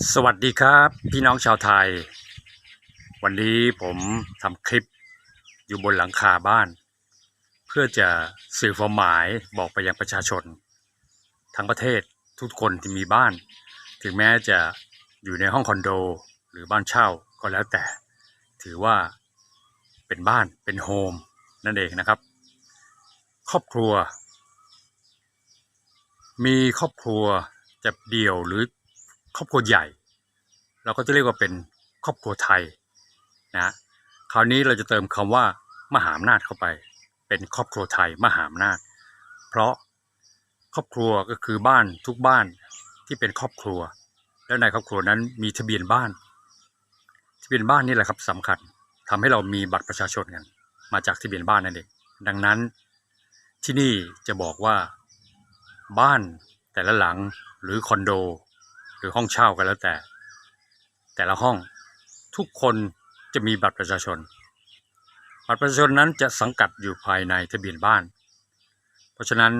สวัสดีครับพี่น้องชาวไทย วันนี้ผมทำคลิปอยู่บนหลังคาบ้าน เพื่อจะสื่อความหมายบอกไปยังประชาชน ทั้งประเทศทุกคนที่มีบ้าน ถึงแม้จะอยู่ในห้องคอนโดหรือบ้านเช่าก็แล้วแต่ ถือว่าเป็นบ้านเป็นโฮมนั่นเองนะครับ ครอบครัว มีครอบครัวจะเดี่ยวหรือ ครอบครัวใหญ่ เราก็จะเรียกว่าเป็นครอบครัวไทยนะคราวนี้เราจะเติมคำว่ามหาอำนาจเข้าไป เป็นครอบครัวไทยมหาอำนาจ เพราะครอบครัวก็คือบ้านทุกบ้านที่เป็นครอบครัว แล้วในครอบครัวนั้นมีทะเบียนบ้าน ทะเบียนบ้านนี่แหละครับสำคัญทำให้เรามีบัตรประชาชนกันมาจากทะเบียนบ้านนั่นเองดังนั้นที่นี่จะบอกว่า บ้านแต่ละหลังหรือคอนโด รือห้องเช่ากันแล้วแต่ แต่ละห้องทุกคนจะมีบัตรประชาชน บัตรประชาชนนั้นจะสังกัดอยู่ภายในทะเบียนบ้าน เพราะฉะนั้น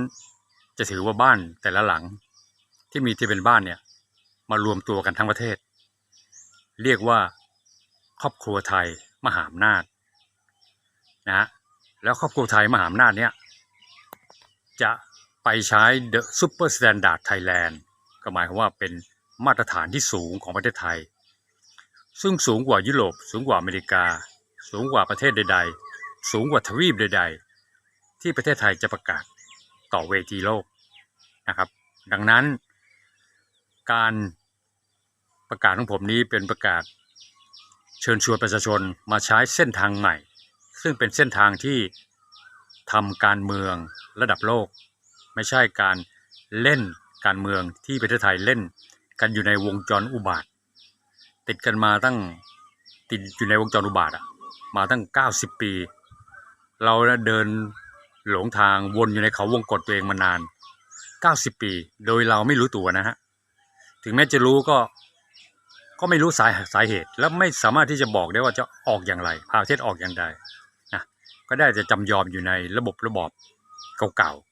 จะถือว่าบ้านแต่ละหลังที่มีทะเบียนบ้านเนี่ยมารวมตัวกันทั้งประเทศ เรียกว่าครอบครัวไทยมหาอำนาจนะฮะแล้วครอบครัวไทยมหาอำนาจเนี่ยจะไปใช้ The Super Standard Thailand ก็หมายความว่าเป็น มาตรฐานที่สูงของประเทศไทย ซึ่งสูงกว่ายุโรป สูงกว่าอเมริกา สูงกว่าประเทศใด ๆ สูงกว่าทวีปใด ๆ ที่ประเทศไทยจะประกาศต่อเวทีโลกนะครับ ดังนั้น การประกาศของผมนี้เป็นประกาศ เชิญชวนประชาชนมาใช้เส้นทางใหม่ ซึ่งเป็นเส้นทางที่ทำการเมืองระดับโลก ไม่ใช่การเล่นการเมืองที่ประเทศไทยเล่น กันอยู่ในวงจรอุบาท ติดกันมาตั้งติดอยู่ในวงจรอุบาทอะมาตั้ง 90 ปี เราเดินหลงทางวนอยู่ในเขาวงกฏตัวเองมานาน 90 ปี โดยเราไม่รู้ตัวนะฮะถึงแม้จะรู้ก็ก็ไม่รู้สาสาเหตุ และไม่สามารถที่จะบอกได้ว่าจะออกอย่างไร พาเทศออกอย่างไรนะก็ได้จะจำยอมอยู่ในระบบระบอบเก่าๆ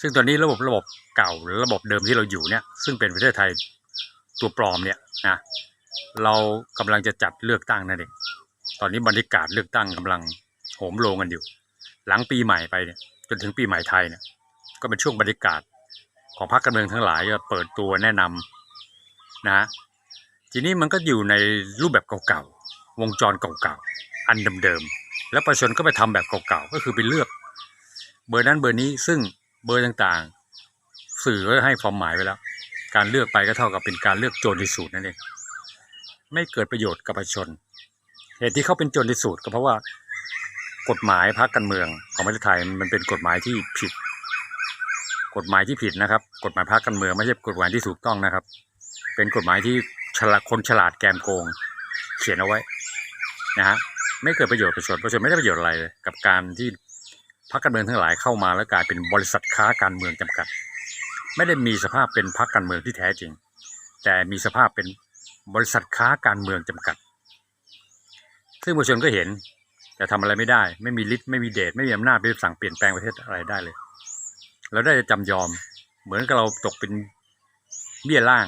ซึ่งตอนนี้ระบบระบบเก่าหรือระบบเดิมที่เราอยู่เนี่ยซึ่งเป็นประเทศไทยตัวปลอมเนี่ยนะเรากำลังจะจัดเลือกตั้งนั่นเองตอนนี้บรรยากาศเลือกตั้งกำลังโหมโรงกันอยู่ หลังปีใหม่ไปเนี่ยจนถึงปีใหม่ไทยเนี่ยก็เป็นช่วงบรรยากาศของพรรคการเมืองทั้งหลายก็เปิดตัวแนะนำนะทีนี้มันก็อยู่ในรูปแบบเก่าๆวงจรเก่าๆอันเดิมๆแล้วประชาชนก็ไปทำแบบเก่าๆก็คือไปเลือก เบอร์นั้นเบอร์นี้ซึ่ง เบอร์ต่างๆ สื่อก็ให้ความหมายไว้แล้ว การเลือกไปก็เท่ากับเป็นการเลือกโจรที่สุดนั่นเองไม่เกิดประโยชน์กับประชาชนเหตุที่เขาเป็นโจรที่สุดก็เพราะว่ากฎหมายพรรคการเมืองของประเทศไทยมันเป็นกฎหมายที่ผิด กฎหมายที่ผิดนะครับ กฎหมายพรรคการเมืองไม่ใช่กฎหมายที่ถูกต้องนะครับ เป็นกฎหมายที่ฉลาดคนฉลาดแกมโกง เขียนเอาไว้นะฮะไม่เกิดประโยชน์ประชาชนประชาชนไม่ได้ประโยชน์อะไรเลยกับการที่ พรรคการเมืองทั้งหลายเข้ามาแล้วกลายเป็นบริษัทค้าการเมืองจำกัด ไม่ได้มีสภาพเป็นพรรคการเมืองที่แท้จริง แต่มีสภาพเป็นบริษัทค้าการเมืองจำกัด ซึ่งประชาชนก็เห็นแต่ทำอะไรไม่ได้ ไม่มีฤทธิ์ไม่มีเดชไม่มีอำนาจไปสั่งเปลี่ยนแปลงประเทศอะไรได้เลยเราได้จำยอมเหมือนกับเราตกเป็นเบี้ยล่าง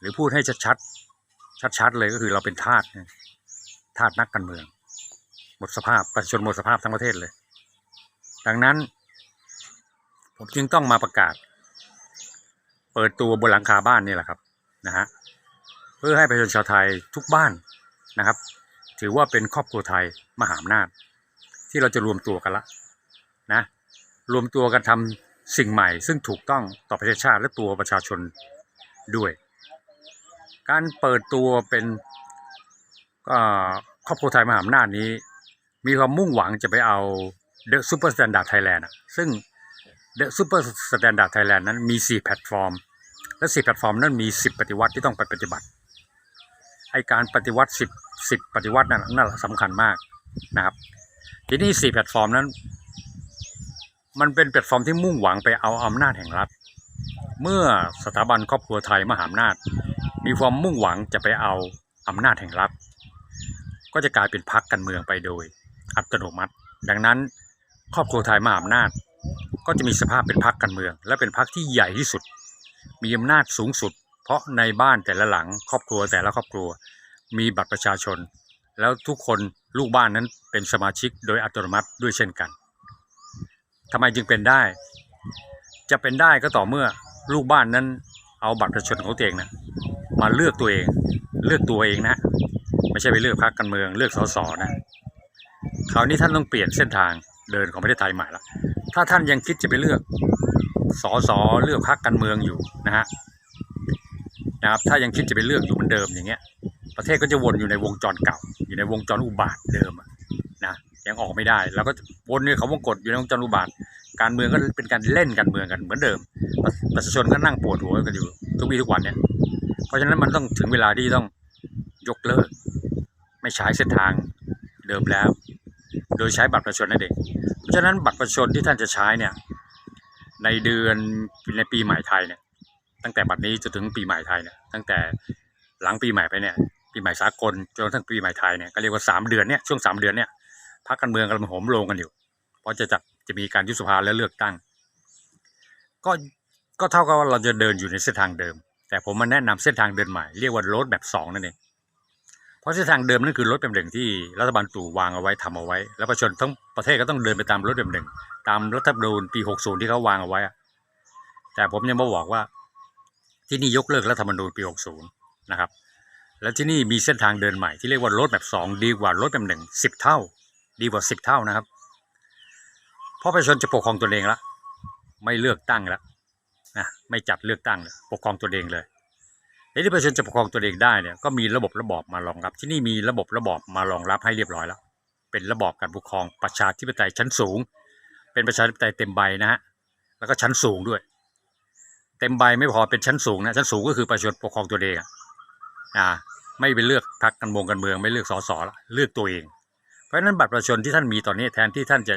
หรือพูดให้ชัดๆชัดๆเลยก็คือเราเป็นทาสทาสนักการเมืองหมดสภาพประชาชนหมดสภาพทั้งประเทศเลย ดังนั้น ผมจึงต้องมาประกาศ เปิดตัวบนหลังคาบ้านนี่แหละครับนะฮะเพื่อให้ประชาชนชาวไทยทุกบ้านนะครับ ถือว่าเป็นครอบครัวไทยมหาอำนาจ ที่เราจะรวมตัวกันละนะรวมตัวกันทำสิ่งใหม่ ซึ่งถูกต้องต่อประเทศชาติและตัวประชาชนด้วย การเปิดตัวเป็นครอบครัวไทยมหาอำนาจนี้ มีความมุ่งหวังจะไปเอา The Super Standard Thailand ซึ่ง The Super Standard Thailand นั้นมี 4 แพลตฟอร์ม และ 4 แพลตฟอร์มนั้นมี 10 ปฏิวัติที่ต้องไปปฏิบัติ ไอการปฏิวัติ 10 10 ปฏิวัตินั้นน่าสำคัญมากนะครับ ทีนี้ 4 แพลตฟอร์มนั้น มันเป็นแพลตฟอร์มที่มุ่งหวังไปเอาอำนาจแห่งรัฐ เมื่อสถาบันครอบครัวไทยมหาอำนาจ มีความมุ่งหวังจะไปเอาอำนาจแห่งรัฐ ก็จะกลายเป็นพรรคการเมืองไปโดยอัตโนมัติ ดังนั้น ครอบครัวไทยมหาอำนาจ ก็จะมีสภาพเป็นพรรคการเมือง และเป็นพรรคที่ใหญ่ที่สุด มีอำนาจสูงสุด เพราะในบ้านแต่ละหลัง ครอบครัวแต่ละครอบครัว มีบัตรประชาชน แล้วทุกคนลูกบ้านนั้นเป็นสมาชิกโดยอัตโนมัติด้วยเช่นกันทำไมจึงเป็นได้ จะเป็นได้ก็ต่อเมื่อลูกบ้านนั้นเอาบัตรประชาชนของตัวเองนะมาเลือกตัวเอง เลือกตัวเองนะ ไม่ใช่ไปเลือกพรรคการเมือง เลือกสสนะ คราวนี้ท่านต้องเปลี่ยนเส้นทาง เดินของประเทศไทยใหม่ละถ้าท่านยังคิดจะไปเลือกสสเลือกพรรคการเมืองอยู่นะฮะนะครับถ้ายังคิดจะไปเลือกอยู่เหมือนเดิมอย่างเงี้ย ประเทศก็จะวนอยู่ในวงจรเก่า อยู่ในวงจรอุบาทเดิมนะยังออกไม่ได้ แล้วก็วนในเขาวงกฏอยู่ในวงจรอุบาท การเมืองก็เป็นการเล่นการเมืองกันเหมือนเดิมประประชาชนก็นั่งปวดหัวกันอยู่ทุกวี่ทุกวันเนี่ยเพราะฉะนั้นมันต้องถึงเวลาที่ต้องยกเลิก ไม่ใช้เส้นทางเดิมแล้ว โดยใช้บัตรประชาชนนั่นเองเพราะฉะนั้นบัตรประชาชนที่ท่านจะใช้เนี่ยในเดือนในปีใหม่ไทยเนี่ยตั้งแต่บัดนี้จนถึงปีใหม่ไทยเนี่ยตั้งแต่หลังปีใหม่ไปเนี่ยปีใหม่สากลจนกระทั่งปีใหม่ไทยเนี่ยก็เรียกว่าสามเดือนเนี่ยช่วงสามเดือนเนี่ยพรรคการเมืองกำลังโหมโรงกันอยู่ เพราะจะจัดจะมีการยุบสภาและเลือกตั้ง ก็ก็เท่ากับว่าเราจะเดินอยู่ในเส้นทางเดิม แต่ผมมาแนะนำเส้นทางเดินใหม่เรียกว่าโรดแบบสองนั่นเอง ราะเส้นทางเดิมนั่นคือรถแบบหนึ่งที่รัฐบาลตู่วางเอาไว้ทำเอาไว้ แล้วประชาชนทั้งประเทศก็ต้องเดินไปตามรถแบบหนึ่งตามรัฐธรรมนูญปี 60 ที่เขาวางเอาไว้ แต่ผมยังมาบอกว่าที่นี่ยกเลิกรัฐธรรมนูญปี 60 นะครับ แล้วที่นี่มีเส้นทางเดินใหม่ที่เรียกว่ารถแบบสองดีกว่ารถแบบหนึ่งสิบเท่า ดีกว่าสิบเท่านะครับ เพราะประชาชนจะปกครองตัวเองละไม่เลือกตั้งแล้วนะไม่จัดเลือกตั้งเลยปกครองตัวเองเลย แล้วที่ประชาชนจะปกครองตัวเองได้เนี่ยก็มีระบบระบอบมารองรับ ที่นี่มีระบบระบอบมารองรับให้เรียบร้อยแล้ว เป็นระบอบการปกครองประชาธิปไตยชั้นสูง เป็นประชาธิปไตยเต็มใบนะฮะแล้วก็ชั้นสูงด้วย เต็มใบไม่พอเป็นชั้นสูงนะชั้นสูงก็คือประชาชนปกครองตัวเองอะอ่าไม่ไปเลือกพรรคการเมืองการเมืองไม่เลือกสสละเลือกตัวเอง เพราะฉะนั้นบัตรประชาชนที่ท่านมีตอนนี้แทนที่ท่านจะ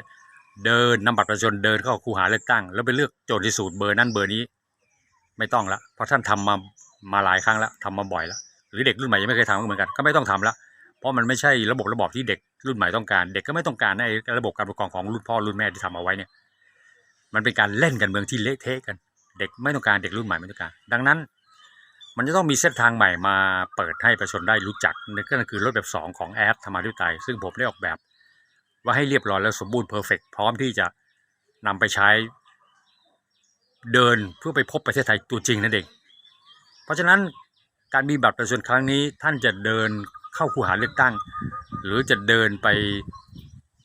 เดินนำบัตรประชาชนเดินเข้าคูหาเลือกตั้ง แล้วไปเลือกโจทย์ที่สูตรเบอร์นั้นเบอร์นี้ ไม่ต้องละเพราะท่านทำมา มาหลายครั้งแล้วทำมาบ่อยแล้ว หรือเด็กรุ่นใหม่ยังไม่เคยทำก็เหมือนกันก็ไม่ต้องทำละเพราะมันไม่ใช่ระบบระบอบที่เด็กรุ่นใหม่ต้องการ เด็กก็ไม่ต้องการในระบบการปกครองของรุ่นพ่อรุ่นแม่ที่ทำเอาไว้เนี่ยมันเป็นการเล่นกันเมืองที่เละเทะกัน เด็กไม่ต้องการเด็กรุ่นใหม่ไม่ต้องการ ดังนั้น มันจะต้องมีเส้นทางใหม่มาเปิดให้ประชาชนได้รู้จักนั่นก็คือรถแบบสองของแอปธรรมาธิปไตยซึ่งผมได้ออกแบบ ว่าให้เรียบร้อยแล้วสมบูรณ์เพอร์เฟกพร้อมที่จะนำไปใช้เดินเพื่อไปพบประเทศไทยตัวจริงนั่นเอง ราะฉะนั้นการมีบัตรประชาชนครั้งนี้ท่านจะเดินเข้าคูหาเลือกตั้ง หรือจะเดินไป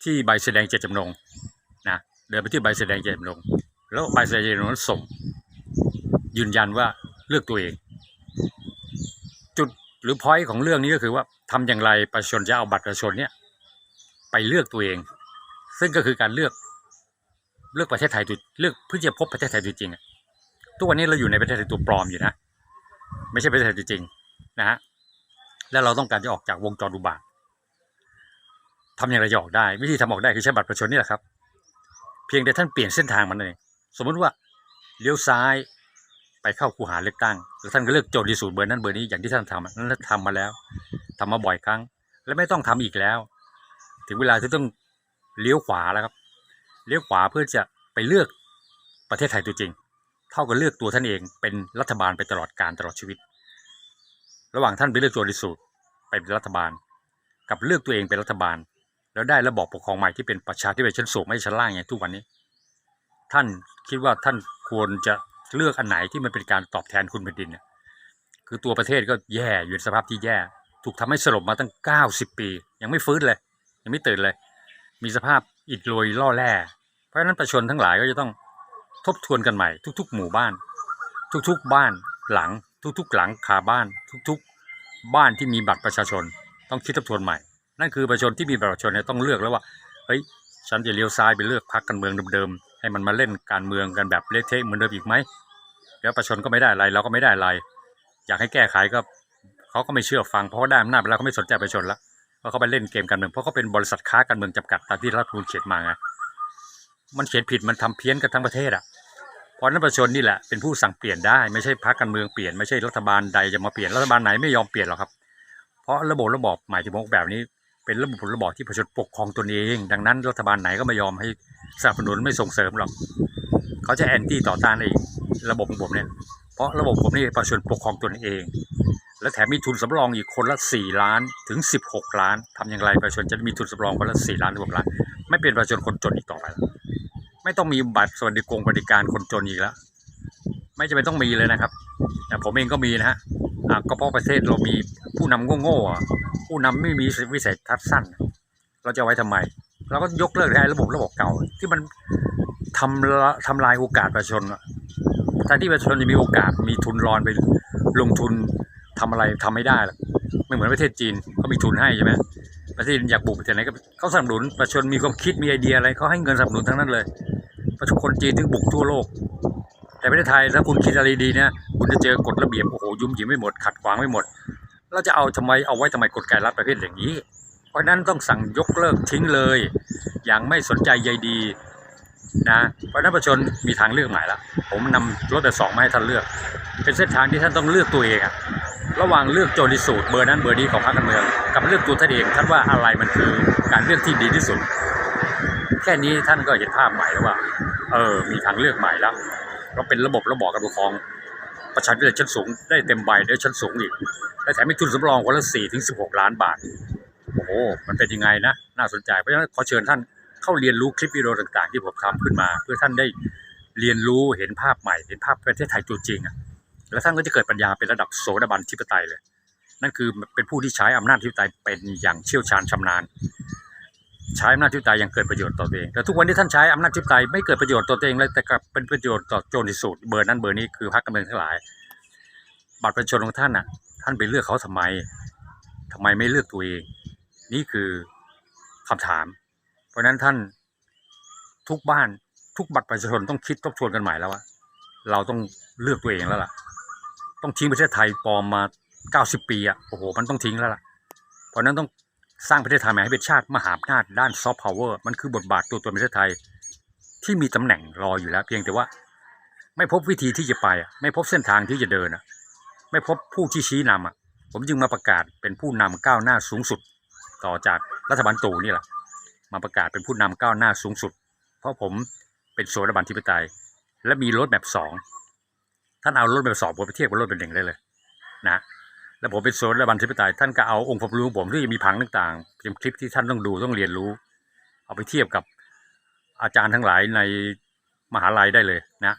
ที่ใบแสดงเจตจำนงนะเดินไปที่ใบแสดงเจตจำนง แล้วใบแสดงเจตจำนงนั้นส่ง ยืนยันว่าเลือกตัวเอง จุดหรือพอยต์ของเรื่องนี้ก็คือว่าทำอย่างไรประชาชนจะเอาบัตรประชาชนเนี่ยไปเลือกตัวเอง ซึ่งก็คือการเลือกเลือกประเทศไทยตัวเลือกเพื่อจะพบประเทศไทยตัวจริงทุกวันนี้เราอยู่ในประเทศไทยตัวปลอมอยู่นะ ไม่ใช่ประเทศไทยจริงๆนะฮะแล้วเราต้องการจะออกจากวงจรอุบาททำอย่างไรจะออกได้ วิธีทำออกได้คือใช้บัตรประชาชนนี่แหละครับ เพียงแต่ท่านเปลี่ยนเส้นทางมันเองสมมติว่าเลี้ยวซ้ายไปเข้าคูหาเลือกตั้งแล้วท่านก็เลือกโจทย์ที่สูตรเบอร์นั้นเบอร์นี้อย่างที่ท่านทำนั้นท่านทำมาแล้วทำมาบ่อยครั้ง และไม่ต้องทำอีกแล้ว ถึงเวลาที่ต้องเลี้ยวขวาแล้วครับ เลี้ยวขวาเพื่อจะไปเลือกประเทศไทยตัวจริง เท่ากับเลือกตัวท่านเองเป็นรัฐบาลไปตลอดการตลอดชีวิต ระหว่างท่านไปเลือกตัวดิสูตรไปเป็นรัฐบาล กับเลือกตัวเองเป็นรัฐบาล แล้วได้ระบอบปกครองใหม่ที่เป็นประชาธิปไตยชั้นสูงไม่ชั้นล่างอย่างทุกวันนี้ ท่านคิดว่าท่านควรจะเลือกอันไหนที่มันเป็นการตอบแทนคุณแผ่นดินเนี่ยคือตัวประเทศก็แย่อยู่ในสภาพที่แย่ ถูกทำให้สลบมาตั้ง 90 ปี ยังไม่ฟื้นเลย ยังไม่ตื่นเลย มีสภาพอิดโรยล่อแร่เพราะฉะนั้นประชาชนทั้งหลายก็จะต้อง ทบทวนกันใหม่ทุก ๆ หมู่บ้าน ทุกๆบ้านหลัง ทุกๆ หลังคาบ้าน ทุกๆ บ้านที่มีบัตรประชาชน ต้องคิดทบทวนใหม่ นั่นคือประชาชนที่มีบัตรประชาชนเนี่ยต้องเลือกแล้วว่าเฮ้ยฉันจะเลี้ยวซ้ายไปเลือกพรรคการเมืองเดิมๆให้มันมาเล่นการเมืองกันแบบเละเทะเหมือนเดิมอีกไหมแล้วประชาชนก็ไม่ได้อะไรเราก็ไม่ได้อะไร อยากให้แก้ไขก็เขาก็ไม่เชื่อฟังเพราะว่าได้อำนาจไปแล้วเขาไม่สนใจประชาชนละเพราะเขาไปเล่นเกมการเมืองเพราะเขาเป็นบริษัทค้าการเมืองจำกัดตามที่รัฐธรรมนูญเขียนมาไงมันเขียนผิดมันทำเพี้ยนกันทั้งประเทศอะ เพราะนั้นประชาชนนี่แหละเป็นผู้สั่งเปลี่ยนได้ไม่ใช่พรรคการเมืองเปลี่ยนไม่ใช่รัฐบาลใดจะมาเปลี่ยนรัฐบาลไหนไม่ยอมเปลี่ยนหรอกครับ เพราะระบบระบอบหมายถึงแบบนี้ เป็นระบบระบอบที่ประชาชนปกครองตนเอง ดังนั้นรัฐบาลไหนก็ไม่ยอมให้สนับสนุนไม่ส่งเสริมหรอกเขาจะแอนตี้ต่อต้านไอ้ระบบของผมเนี่ยเพราะระบบผมนี่ประชาชนปกครองตนเอง และแถมมีทุนสำรองอีกคนละ4ล้านถึง 16 ล้านทำอย่างไรประชาชนจะมีทุนสำรองคนละ4ล้านถึง6ล้าน ไม่เป็นประชาชนคนจนอีกต่อไปแล้ว ไม่ต้องมีบัตรสวัสดิกงบริการคนจนอีกแล้ว ไม่จำเป็นต้องมีเลยนะครับแต่ผมเองก็มีนะฮะก็เพราะประเทศเรามีผู้นำโง่ๆอะผู้นำไม่มีวิสัยทัศน์สั้น เราจะไว้ทำไมเราก็ยกเลิกได้ระบบระบบเก่า ที่มันทำละทำลายโอกาสประชาชนแทนที่ประชาชนจะมีโอกาสมีทุนรอนไปลงทุนทำอะไรทำไม่ได้หรอกไม่เหมือนประเทศจีนเขามีทุนให้ใช่ไหมประเทศจีนอยากบุกประเทศไหนก็เขาสนับสนุนประชาชนมีความคิดมีไอเดียอะไรเขาให้เงินสนับสนุนทั้งนั้นเลย ประชาชนคนจีนถึงบุกทั่วโลก แต่ประเทศไทยถ้าคุณคิดอะไรดีเนี่ยคุณจะเจอกฎระเบียบโอ้โหยุ่มยิ้มไม่หมด ขัดขวางไม่หมดเราจะเอาทำไมเอาไว้ทำไมกฎไกรัฐประเภทอย่างนี้ เพราะฉะนั้นต้องสั่งยกเลิกทิ้งเลย อย่างไม่สนใจใยดีนะเพราะฉะนั้นประชาชนมีทางเลือกใหม่ละผมนำรถแต่สองมาให้ท่านเลือก เป็นเส้นทางที่ท่านต้องเลือกตัวเองอะระหว่างเลือกโจลิสูตรเบอร์นั้นเบอร์นี้ของพรรคการเมือง กับเลือกตัวท่านเองท่านว่าอะไรมันคือการเลือกที่ดีที่สุด แค่นี้ท่านก็เห็นภาพใหม่แล้วว่า เออ มีทางเลือกใหม่แล้วก็เป็นระบบระบอบการปกครอง ประชาธิปไตยชั้นสูงได้เต็มใบได้ชั้นสูงอีก และแถมมีทุนสำรองคนละ4ถึง16ล้านบาท โอ้โห มันเป็นยังไงนะ น่าสนใจ เพราะฉะนั้นขอเชิญท่านเข้าเรียนรู้คลิปวิดีโอต่าง ๆ ที่ผมทำขึ้นมา เพื่อท่านได้เรียนรู้เห็นภาพใหม่ เห็นภาพประเทศไทยตัวจริงอะ แล้วท่านก็จะเกิดปัญญาเป็นระดับโสดาบันทิปไตยเลย นั่นคือเป็นผู้ที่ใช้อำนาจทิปไตยเป็นอย่างเชี่ยวชาญชำนาญ ใช้อำนาจทิปไตยอย่างเกิดประโยชน์ต่อตัวเองแต่ทุกวันที่ท่านใช้อำนาจทิปไตยไม่เกิดประโยชน์ต่อตัวเองเลยแต่กลับเป็นประโยชน์ต่อโจรที่สุดเบอร์นั้นเบอร์นี้คือพรรคการเมืองทั้งหลาย บัตรประชาชนของท่านน่ะ ท่านไปเลือกเขาทำไมทำไมไม่เลือกตัวเอง นี่คือคำถาม เพราะฉะนั้นท่านทุกบ้านทุกบัตรประชาชนต้องคิดทบทวนกันใหม่แล้วว่าเราต้องเลือกตัวเองแล้วล่ะ ต้องทิ้งประเทศไทยปลอมมา 90 ปีอะโอ้โห มันต้องทิ้งแล้วล่ะ เพราะนั้นต้อง สร้างประเทศไทยใหม่ให้เป็นชาติมหาอำนาจด้านซอฟต์พาวเวอร์มันคือบทบาทตัวตนประเทศไทย ที่มีตำแหน่งรออยู่แล้ว เพียงแต่ว่า ไม่พบวิธีที่จะไปไม่พบเส้นทางที่จะเดินไม่พบผู้ที่ชี้นำอะผมจึงมาประกาศเป็นผู้นำก้าวหน้าสูงสุด ต่อจากรัฐบาลตู่นี่แหละมาประกาศเป็นผู้นำก้าวหน้าสูงสุด เพราะผมเป็นโซนรัฐบันทิปไตย และมีรถแบบสองท่านเอารถแบบสองผมไปเทียบกับรถแบบหนึ่งได้เลยนะ แล้วผมเป็นโซนบันทิปไตยท่านก็เอาองค์ความรู้ผมที่จะมีพังต่างๆเป็นคลิปที่ท่านต้องดูต้องเรียนรู้ เอาไปเทียบกับอาจารย์ทั้งหลายในมหาลัยได้เลยนะ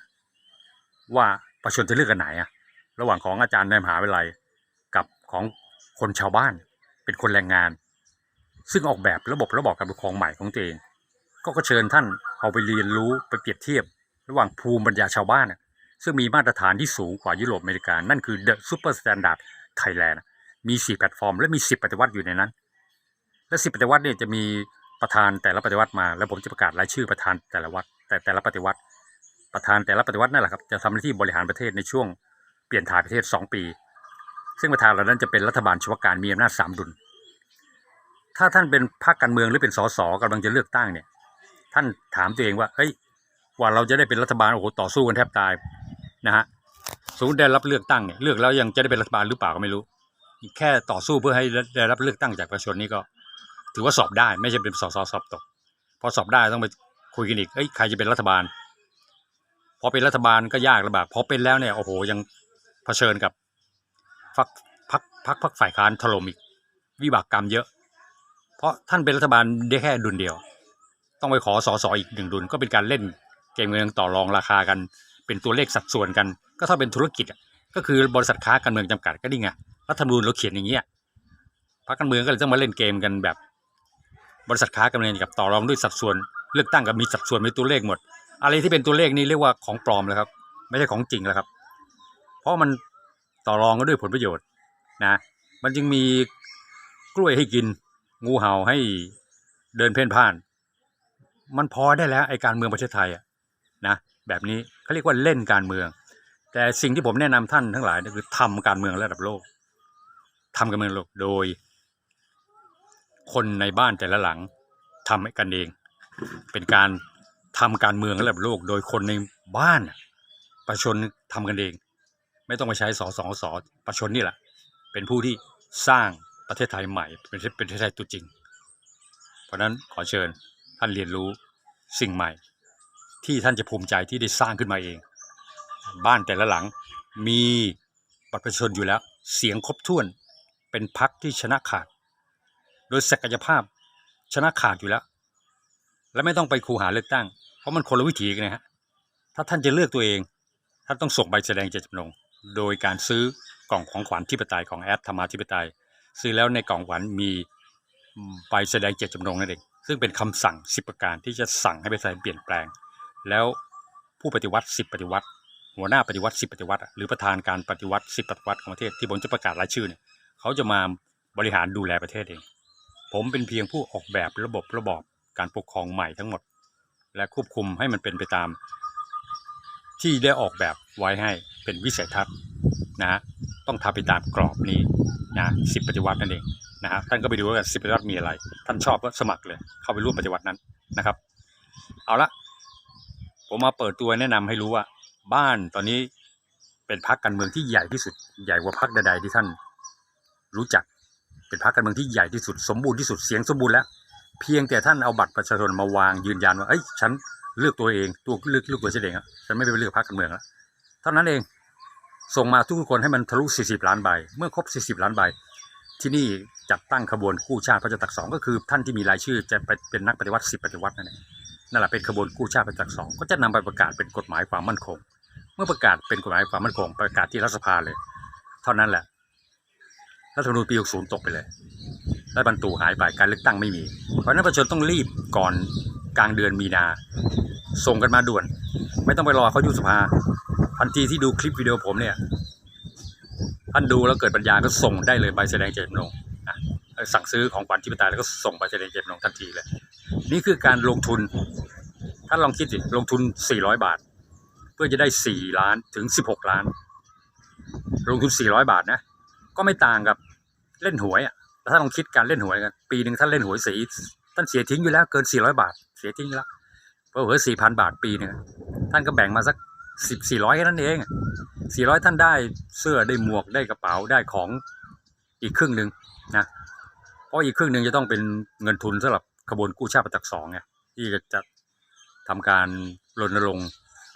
ว่าประชาชนจะเลือกกันไหนอะระหว่างของอาจารย์ในมหาวิทยาลัยกับของคนชาวบ้าน เป็นคนแรงงาน ซึ่งออกแบบระบบระบอบการปกครองใหม่ของตัวเอง ก็เชิญท่านเอาไปเรียนรู้ไปเปรียบเทียบ ระหว่างภูมิปัญญาชาวบ้าน ซึ่งมีมาตรฐานที่สูงกว่ายุโรปอเมริกานั่นคือ The Super Standard Thailand มี 4 แพลตฟอร์ม และมี 10 ปฏิวัติอยู่ในนั้น และ 10 ปฏิวัติเนี่ยจะมีประธานแต่ละปฏิวัติมา แล้วผมจะประกาศรายชื่อประธานแต่ละวัดแต่แต่ละปฏิวัติ ประธานแต่ละปฏิวัตินั่นแหละครับจะทำหน้าที่บริหารประเทศในช่วงเปลี่ยนถ่ายประเทศ 2 ปี ซึ่งประธานเหล่านั้นจะเป็นรัฐบาลเฉพาะการมีอำนาจสามดุล ถ้าท่านเป็นพรรคการเมืองหรือเป็นสสกำลังจะเลือกตั้งเนี่ยท่านถามตัวเองว่าเฮ้ยว่าเราจะได้เป็นรัฐบาลโอ้โหต่อสู้กันแทบตายนะฮะ สมมติได้รับเลือกตั้งเนี่ยเลือกแล้วยังจะได้เป็นรัฐบาลหรือเปล่าก็ไม่รู้ แค่ต่อสู้เพื่อให้ได้รับเลือกตั้งจากประชาชนนี่ก็ ถือว่าสอบได้ไม่ใช่เป็นสอสสอบตกพอสอบได้ต้องไปคุยกันอีกเอ้ยใครจะเป็นรัฐบาลพอเป็นรัฐบาลก็ยากลำบากพอเป็นแล้วเนี่ยโอ้โหยังเผชิญกับพักพักพักพักฝ่ายค้านถล่มอีกวิบากกรรมเยอะ เพราะท่านเป็นรัฐบาลได้แค่ดุลเดียว ต้องไปขอสอสออีกหนึ่งดุลก็เป็นการเล่นเกมเงินต่อรองราคากัน เป็นตัวเลขสัดส่วนกัน ก็ถ้าเป็นธุรกิจอะก็คือบริษัทค้าการเมืองจำกัดก็นี่ไงรัฐธรรมนูญเราเขียนอย่างเงี้ยพรรคการเมืองก็เลยต้องมาเล่นเกมกันแบบ บริษัทค้าการเมืองกับต่อรองด้วยสัดส่วนเลือกตั้งกับมีสัดส่วนเป็นตัวเลขหมด อะไรที่เป็นตัวเลขนี่เรียกว่าของปลอมแล้วครับ ไม่ใช่ของจริงแล้วครับ เพราะมันต่อรองกันด้วยผลประโยชน์นะ มันจึงมีกล้วยให้กิน งูเห่าให้เดินเพ่นพ่าน มันพอได้แล้วไอ้การเมืองประเทศไทยอะนะแบบนี้เขาเรียกว่าเล่นการเมือง แต่สิ่งที่ผมแนะนำท่านทั้งหลายก็คือทำการเมืองระดับโลกทำการเมืองโลกโดย คนในบ้านแต่ละหลังทำกันเอง เป็นการทำการเมืองระดับโลก โดยคนในบ้านประชาชนทำกันเอง ไม่ต้องไปใช้สอสอสอประชาชนนี่แหละ เป็นผู้ที่สร้างประเทศไทยใหม่ เป็นประเทศไทยตัวจริง เพราะนั้นขอเชิญท่านเรียนรู้สิ่งใหม่ ที่ท่านจะภูมิใจที่ได้สร้างขึ้นมาเอง บ้านแต่ละหลัง มีบัตรประชาชนอยู่แล้ว เสียงครบถ้วนเป็นพักที่ชนะขาด โดยศักยภาพชนะขาดอยู่แล้ว และไม่ต้องไปคูหาเลือกตั้ง เพราะมันคนละวิถีกันนะฮะถ้าท่านจะเลือกตัวเอง ท่านต้องส่งใบแสดงเจตจำนง โดยการซื้อกล่องของขวัญที่ปไตยของแอดธรรมาธิปไตย ซื้อแล้วในกล่องขวัญมีใบแสดงเจตจำนงนั่นเองซึ่งเป็นคำสั่ง 10 ประการที่จะสั่งให้ประชาชนเปลี่ยนแปลง แล้วผู้ปฏิวัติ 10 ปฏิวัติ หัวหน้าปฏิวัติ10ปฏิวัติหรือประธานการปฏิวัติ10ปฏิวัติของประเทศที่ผมจะประกาศรายชื่อเนี่ยเขาจะมาบริหารดูแลประเทศเอง ผมเป็นเพียงผู้ออกแบบระบบระบอบการปกครองใหม่ทั้งหมด และควบคุมให้มันเป็นไปตาม ที่ได้ออกแบบไว้ให้เป็นวิสัยทัศน์นะต้องทำไปตามกรอบนี้นะสิบปฏิวัตินั่นเองนะฮะท่านก็ไปดูว่าสิบปฏิวัติมีอะไร ท่านชอบก็สมัครเลย เข้าไปร่วมปฏิวัตินั้นนะครับ เอาละผมมาเปิดตัวแนะนำให้รู้ว่า บ้านตอนนี้เป็นพรรคการเมืองที่ใหญ่ที่สุด ใหญ่กว่าพรรคใดๆที่ท่านรู้จัก เป็นพรรคการเมืองที่ใหญ่ที่สุด สมบูรณ์ที่สุดเสียงสมบูรณ์แล้ว เพียงแต่ท่านเอาบัตรประชาชนมาวางยืนยันว่าเอ้ยฉันเลือกตัวเองตัวเลือกเลือกตัวฉันเองอะฉันไม่ไปเลือกพรรคการเมืองแล้วเท่านั้นเองส่งมาทุกคนให้มันทะลุ 40 ล้านใบ เมื่อครบ 40 ล้านใบ ที่นี่จัดตั้งขบวนกู้ชาติพระเจ้าตักสองก็คือท่านที่มีรายชื่อจะไปเป็นนักปฏิวัติ10ปฏิวัตินั่นเองนั่นแหละเป็นขบวนกู้ชาติพระเจ้าตักสองก็จะนำไปประกาศเป็นกฎหมายความมั่นคง เมื่อประกาศเป็นกฎหมายความมั่นคงประกาศที่รัฐสภาเลย เท่านั้นแหละรัฐธรรมนูญปี 60 ตกไปเลยและบรรตูหายไปการเลือกตั้งไม่มี เพราะฉะนั้นประชาชนต้องรีบก่อนกลางเดือนมีนา ส่งกันมาด่วน ไม่ต้องไปรอเขายุบสภาทันทีที่ดูคลิปวิดีโอผมเนี่ยท่านดูแล้วเกิดปัญญาก็ส่งได้เลยใบแสดงเจตจำนงสั่งซื้อของขวัญที่ปไตยแล้วก็ส่งใบแสดงเจตจำนงทันทีเลย นี่คือการลงทุนท่านลองคิดสิลงทุน 400 บาท เพื่อจะได้ 4 ล้านถึง 16 ล้าน ลงทุน 400 บาทนะ ก็ไม่ต่างกับเล่นหวยอะแต่ถ้าลองคิดการเล่นหวยกัน ปีหนึ่งท่านเล่นหวยสีท่านเสียทิ้งอยู่แล้วเกิน 400 บาท เสียทิ้งอยู่แล้วเพอเผลอ4,000บาทปีหนึงท่านก็แบ่งมาสัก10 400แค่นั้นเอง400ท่านได้เสื้อได้หมวกได้กระเป๋าได้ของอีกครึ่งหนึ่งนะเพราะอีกครึ่งหนึ่งจะต้องเป็นเงินทุนสำหรับขบวนกู้ชาติประจักษ์สองไงที่จะทำการรณรงค์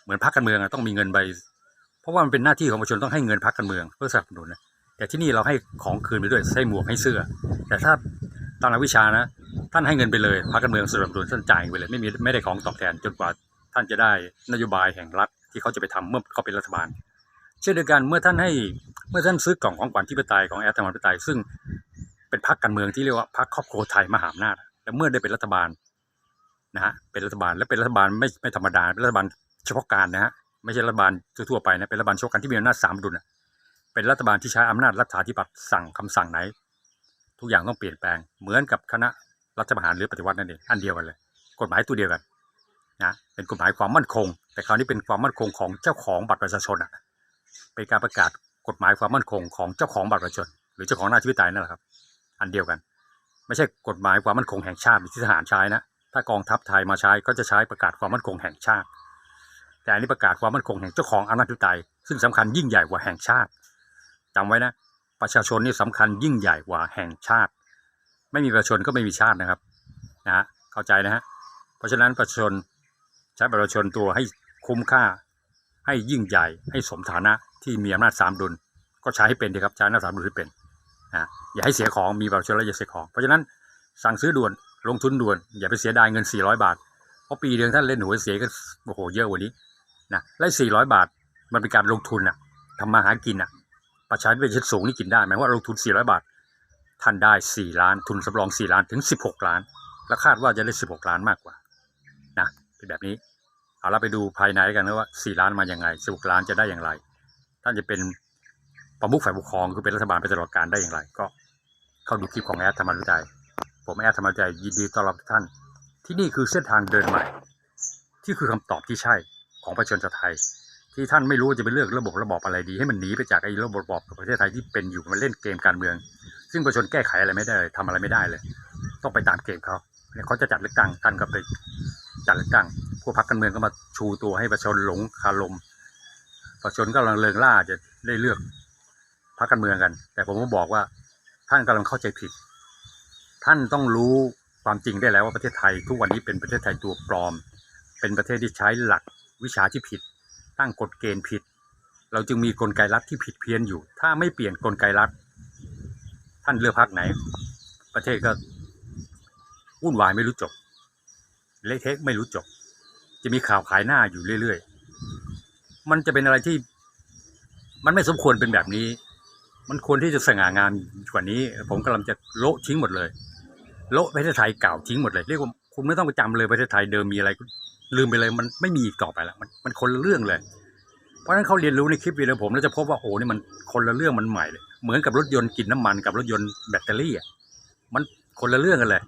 มือนพรรคการเมืองต้องมีเงินใบ เพราะว่ามันเป็นหน้าที่ของประชาชนต้องให้เงินพรรคการเมืองเพื่อสนับสนุนนะแต่ที่นี่เราให้ของคืนไปด้วยให้หมวกให้เสื้อ แต่ถ้าตามหลักวิชานะ ท่านให้เงินไปเลยพรรคการเมืองสนับสนุนท่านจ่ายไปเลยไม่มีไม่ได้ของตอบแทนจนกว่าท่านจะได้นโยบายแห่งรัฐที่เขาจะไปทำเมื่อเขาเป็นรัฐบาล เช่นเดียวกันเมื่อท่านให้เมื่อท่านซื้อกล่องของขวัญที่ปไตยของแอดธรรมปไตยซึ่งเป็นพรรคการเมืองที่เรียกว่าพรรคครอบครัวไทยมหาอำนาจและเมื่อได้เป็นรัฐบาลนะฮะเป็นรัฐบาลและเป็นรัฐบาลไม่ไม่ธรรมดาเป็นรัฐบาล เฉพาะการนะฮะไม่ใช่รัฐบาลทั่วๆไปนะเป็นรัฐบาลเฉพาะการที่มีอำนาจสามดุลเป็นรัฐบาลที่ใช้อำนาจรัฐาธิปัตย์สั่งคำสั่งไหน ทุกอย่างต้องเปลี่ยนแปลงเหมือนกับคณะรัฐประหารหรือปฏิวัตินั่นเองอันเดียวกันเลย กฎหมายตัวเดียวกันนะเป็นกฎหมายความมั่นคง แต่คราวนี้เป็นความมั่นคงของเจ้าของบัตรประชาชนอะเป็นการประกาศกฎหมายความมั่นคงของเจ้าของบัตรประชาชน หรือเจ้าของหน้าที่วิตายนั่นแหละครับ อันเดียวกัน ไม่ใช่กฎหมายความมั่นคงแห่งชาติที่ทหารใช้นะถ้ากองทัพไทยมาใช้ก็จะใช้ประกาศความมั่นคงแห่งชาติ แต่อันนี้ประกาศความมั่นคงแห่งเจ้าของอำนาจวิตายซึ่งสำคัญยิ่งใหญ่กว่าแห่งชาติจำไว้นะ ประชาชนนี่สำคัญยิ่งใหญ่กว่าแห่งชาติ ไม่มีประชาชนก็ไม่มีชาตินะครับนะฮะเข้าใจนะฮะเพราะฉะนั้นประชาชนใช้ประชาชนตัวให้คุ้มค่า ให้ยิ่งใหญ่ให้สมฐานะที่มีอำนาจสามดุล ก็ใช้ให้เป็นดีครับใช้อำนาจสามดุลให้เป็นนะอย่าให้เสียของมีประชาชนแล้วอย่าเสียของ เพราะฉะนั้นสั่งซื้อด่วนลงทุนด่วนอย่าไปเสียดายเงิน 400 บาท เพราะปีเดียวท่านเล่นหวยเสียก็โอ้โหเยอะกว่านี้ นะและ400บาทมันเป็นการลงทุนอะทำมาหากินอะประชาชนเป็นชั้นสูงนี่กินได้หมายว่าลงทุน400บาท ท่านได้4ล้านทุนสำรอง4ล้านถึง16ล้าน และคาดว่าจะได้16ล้านมากกว่านะเป็นแบบนี้เอาเราไปดูภายในกันนะว่า4ล้านมาอย่างไง16ล้านจะได้อย่างไร ท่านจะเป็นประมุขฝ่ายปกครองคือเป็นรัฐบาลไปตลอดการได้อย่างไร ก็เข้าดูคลิปของแอดธรรมรุใจผมแอดธรรมรุใจยินดีต้อนรับทุกท่าน ที่นี่คือเส้นทางเดินใหม่ ที่คือคำตอบที่ใช่ ของประชาชนไทย ที่ท่านไม่รู้จะไปเลือกระบบระบอบอะไรดี ให้มันหนีไปจากไอ้ระบบระบอบของประเทศไทยที่เป็นอยู่มันเล่นเกมการเมือง ซึ่งประชาชนแก้ไขอะไรไม่ได้เลยทำอะไรไม่ได้เลย ต้องไปตามเกมเขาเนี่ยเขาจะจัดเลือกตั้งท่านก็ไปจัดเลือกตั้งพวกพรรคการเมืองก็มาชูตัวให้ประชาชนหลงคารมประชาชนก็กำลังเลิงล่าจะได้เลือกพรรคการเมืองกัน แต่ผมก็บอกว่าท่านกำลังเข้าใจผิด ท่านต้องรู้ความจริงได้แล้วว่าประเทศไทย ทุกวันนี้เป็นประเทศไทยตัวปลอม เป็นประเทศที่ใช้หลัก วิชาที่ผิด ตั้งกฎเกณฑ์ผิด เราจึงมีกลไกรัฐที่ผิดเพี้ยนอยู่ ถ้าไม่เปลี่ยนกลไกรัฐ ท่านเลือกพรรคไหน ประเทศก็วุ่นวายไม่รู้จบเละเทะไม่รู้จบ จะมีข่าวขายหน้าอยู่เรื่อยๆ มันจะเป็นอะไรที่ มันไม่สมควรเป็นแบบนี้ มันควรที่จะสง่างามกว่านี้ ผมกำลังจะโละทิ้งหมดเลย โละประเทศไทยเก่าทิ้งหมดเลย เรียกว่าคุณไม่ต้องไปจำเลยประเทศไทยเดิมมีอะไร ลืมไปเลยมันไม่มีอีกต่อไปแล้วมันมันคนละเรื่องเลย เพราะฉะนั้นเขาเรียนรู้ในคลิปวิดีโอผมแล้วจะพบว่าโอ้นี่มันคนละเรื่องมันใหม่เลย เหมือนกับรถยนต์กินน้ำมันกับรถยนต์แบตเตอรี่อะมันคนละเรื่องกันเลย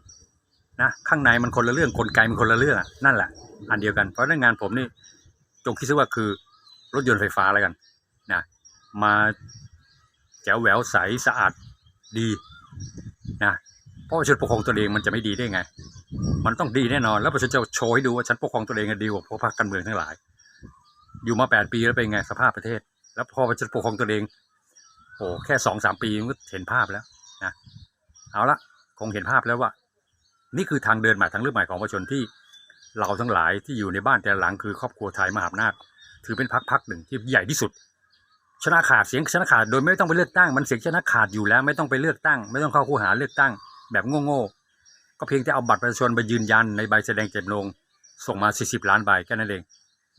นะข้างในมันคนละเรื่องกลไกมันคนละเรื่องอะนั่นแหละอันเดียวกันเพราะฉะนั้นงานผมนี่จงคิดซะว่าคือรถยนต์ไฟฟ้าแล้วกันนะมาแจ๋วแหววใสสะอาดดีนะเพราะว่าฉันปกครองตัวเองมันจะไม่ดีได้ไง มันต้องดีแน่นอน แล้วฉันจะโชว์ให้ดูว่าฉันปกครองตัวเองดีกว่าพวกพรรคการเมืองทั้งหลาย อยู่มาแปดปีแล้วเป็นไงสภาพประเทศ แล้วพอฉันปกครองตัวเองโอ้แค่สองสามปีมันก็เห็นภาพแล้วนะเอาละคงเห็นภาพแล้วว่า นี่คือทางเดินใหม่ทางเลือกใหม่ของประชาชนที่เราทั้งหลายที่อยู่ในบ้านแต่หลังคือครอบครัวไทยมหาอำนาจถือเป็นพรรคพรรคหนึ่งที่ใหญ่ที่สุด ชนะขาดเสียงชนะขาดโดยไม่ต้องไปเลือกตั้ง มันเสียงชนะขาดอยู่แล้ว ไม่ต้องไปเลือกตั้ง ไม่ต้องเข้าคูหาเลือกตั้ง แบบโง่ๆ ก็เพียงแต่เอาบัตรประชาชนไปยืนยันในใบแสดงเจตจำนงส่งมา 40 ล้านใบแค่นั้นเอง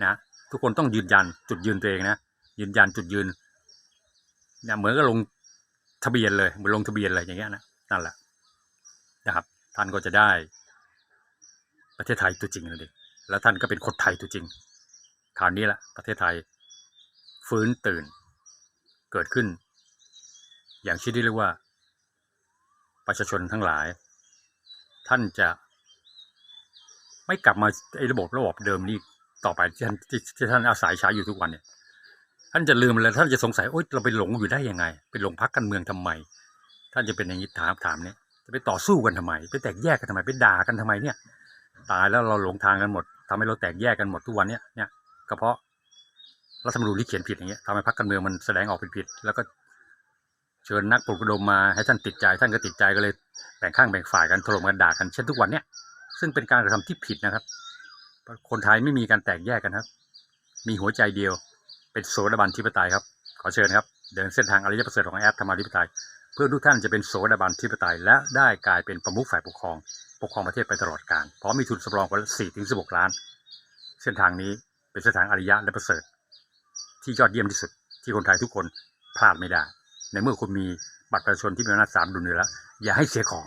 นะทุกคนต้องยืนยันจุดยืนตัวเองนะยืนยันจุดยืนเนี่ยเหมือนกับลงทะเบียนเลยเหมือนลงทะเบียนอะไรอย่างเงี้ยนะนั่นแหละนะครับ ท่านก็จะได้ ประเทศไทยตัวจริงนั่นเองแล้วท่านก็เป็นคนไทยตัวจริงคราวนี้แหละประเทศไทยฟื้นตื่นเกิดขึ้น อย่างที่เรียกว่า ประชาชนทั้งหลาย ท่านจะไม่กลับมาไอ้ระบบระบบเดิมนี้ต่อไปที่ท่านที่ที่ท่านอาศัยใช้อยู่ทุกวันเนี่ย ท่านจะลืมแล้วท่านจะสงสัยโอ๊ยเราไปหลงอยู่ได้ยังไง ไปหลงพักการเมืองทำไม ท่านจะเป็นอย่างนี้ถามถามเนี่ยจะไปต่อสู้กันทำไม ไปแตกแยกกันทำไม ไปด่ากันทำไมเนี่ย ตายแล้วเราหลงทางกันหมดทำให้เราแตกแยกกันหมดทุกวันเนี่ยเนี่ยก็เพราะรัฐธรรมนูญที่เขียนผิดอย่างเงี้ยทำให้พรรคการเมืองมันแสดงออกเป็นผิด แล้วก็ เชิญนักปลุกระดมมาให้ท่านติดใจท่านก็ติดใจก็เลยแบ่งข้างแบ่งฝ่ายกันถล่มกันด่ากันเช่นทุกวันเนี่ยซึ่งเป็นการกระทำที่ผิดนะครับ คนไทยไม่มีการแตกแยกกันครับ มีหัวใจเดียว เป็นโสดาบันธิปไตยครับ ขอเชิญครับ เดินเส้นทางอริยประเสริฐของแอดธรรมาธิปไตย เพื่อทุกท่านจะเป็นโสดาบันธิปไตย และได้กลายเป็นประมุขฝ่ายปกครอง ปกครองประเทศไปตลอดกาลเพราะมีทุนสำรองคนละสี่ถึงสิบหกล้าน เส้นทางนี้เป็นเส้นทางอริยะและประเสริฐ ที่ยอดเยี่ยมที่สุดที่คนไทยทุกคนพลาดไม่ได้ ในเมื่อคุณมีบัตรประชาชนที่มีอำนาจสามดุลอยู่แล้ว อย่าให้เสียของ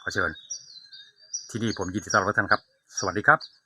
ขอเชิญ ที่นี่ผมยินดีต้อนรับท่านครับ สวัสดีครับ